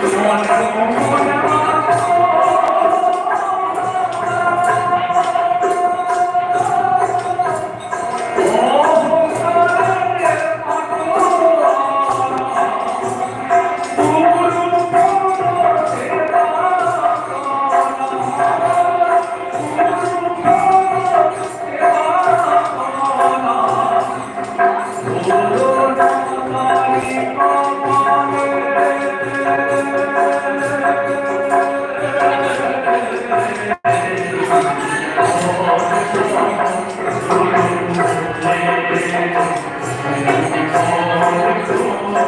Someone doesn't want to go down.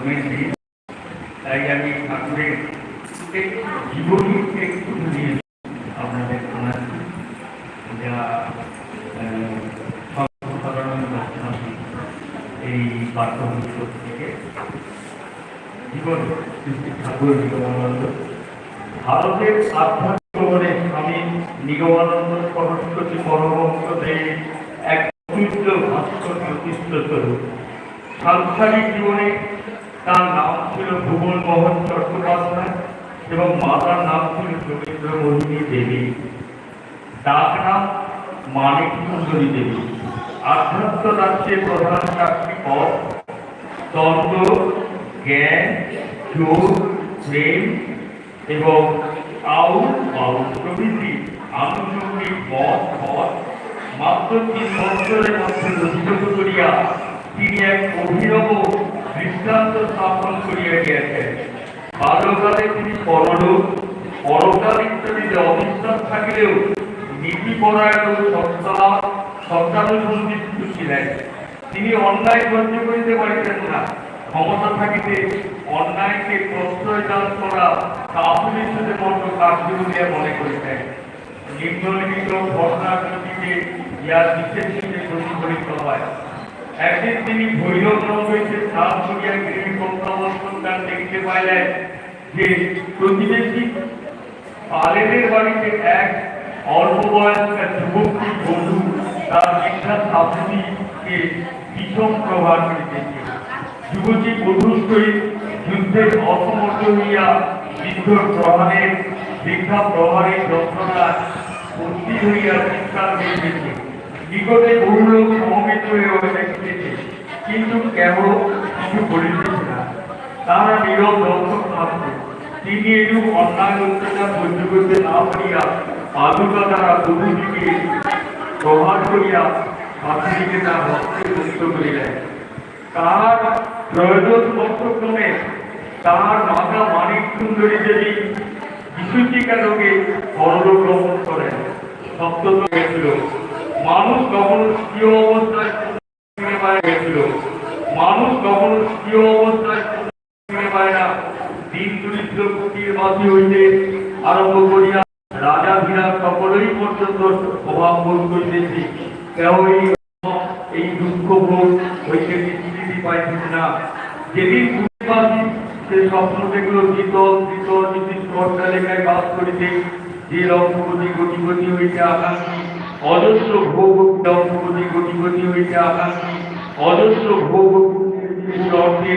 জন্মের দিন তাই আমি ঠাকুরের জীবনী একটু নিয়ে আপনাদের শোনাচ্ছি। যা এই পাঠ্যপুস্তক থেকে জীবন ঠাকুর নিগমানন্দ, ভারতের আধ্যাত্মিক জীবনে স্বামী নিগমানন্দ সরস্বতী পরমহংস এক ভাস্কর স্বরূপ সাংসারিক জীবনে তার নাম ছিল ভুবন মোহন চট্টোপাধ্যায় এবং মাতার নাম ছিল যোগেন্দ্র মোহিনী দেবী। ডাক নাম মানিক সুন্দরী দেবী। আধ্যাত্ম রাজ্যের প্রধান চারটি পথ তন্ত্র জ্ঞান যোগ প্রেম এবং আউল বাউল প্রভৃতি আনুষঙ্গিক মত পথ মাত্র তিন বছরের মধ্যে রচিত করিয়া তিনি এক অভিনব স্থাপন করিয়া বাল্যকালে তিনি পরলোক পরকাল ইত্যাদিতে অবিশ্বাস থাকিলেও নীতিপরায়ণ সত্তা সত্যানুসন্ধিষ্ঠ ছিলেন তিনি অন্যায় সহ্য করিতে পারিতেন না। ক্ষমতা থাকিতে অন্যায়কে প্রশ্রয় দান করা কাপুরুষদের মতো কার্য বলিয়া মনে করিতেন। নিম্নলিখিত ঘটনার প্রতিকে বিশেষ প্রতিফলিত হয়। একদিন তিনি ভৈরব হইতে স্নান করিয়া গৃহে তার দেখতে পাইলেন যে প্রতিবেশী পালেনের বাড়িতে এক অল্প বয়স্কা যুবকী বধূ তার বিখ্যাত শাশুড়িকে বিষম প্রহার করিতেছে যুবতী বধূর সহিত যুদ্ধে অসমর্থ হইয়া বৃদ্ধ প্রহারের বৃদ্ধা প্রহারের যন্ত্রণায় ভর্তি হইয়া চিৎকার করিতেছে। নিকটে বহু লোক সমবেত হয়ে কিন্তু কেবল কিছু বলিতেছে না। তারা নীরব দর্শক মাত্র তিনি এরূপ অন্যায় অত্যাচার সহ্য করতে না পারিয়া পাদুকা দ্বারা বধূটিকে প্রহার করিয়া শাশুড়িকে তার হস্তে মুক্ত করিলেন তাহার ত্রয়োদশ বর্ষক্রমে তাহার মাতা মানিক সুন্দরী দেবী বিশুচিকা রোগে পরলোক গমন করেন সপ্তম গেছিল। মানুষ কখনো স্বীয় অবস্থায় ফিরে পায় গেছিল মানুষ স্বীয় অবস্থায় পায় না। দিন দরিদ্র কুটির বাসী হইতে আরম্ভ করিয়া রাজা বিরাট সকলেই পর্যন্ত প্রভাব বোধ করিতেছি। কেউই এই দুঃখ ভোগ হইতে স্বীকৃতি পাইতেছে না। যেদিন কুটিবাসী সে স্বপ্ন দেখল শীতল শীতল নির্দিষ্ট অট্টালিকায় বাস করিতে। যে রঙ্গপতি গতিপতি হইতে আকাঙ্ক্ষী, অজস্র ভোগ রঙ্গপতি গতিপতি হইতে আকাঙ্ক্ষী, অজস্র ভোগ which Lord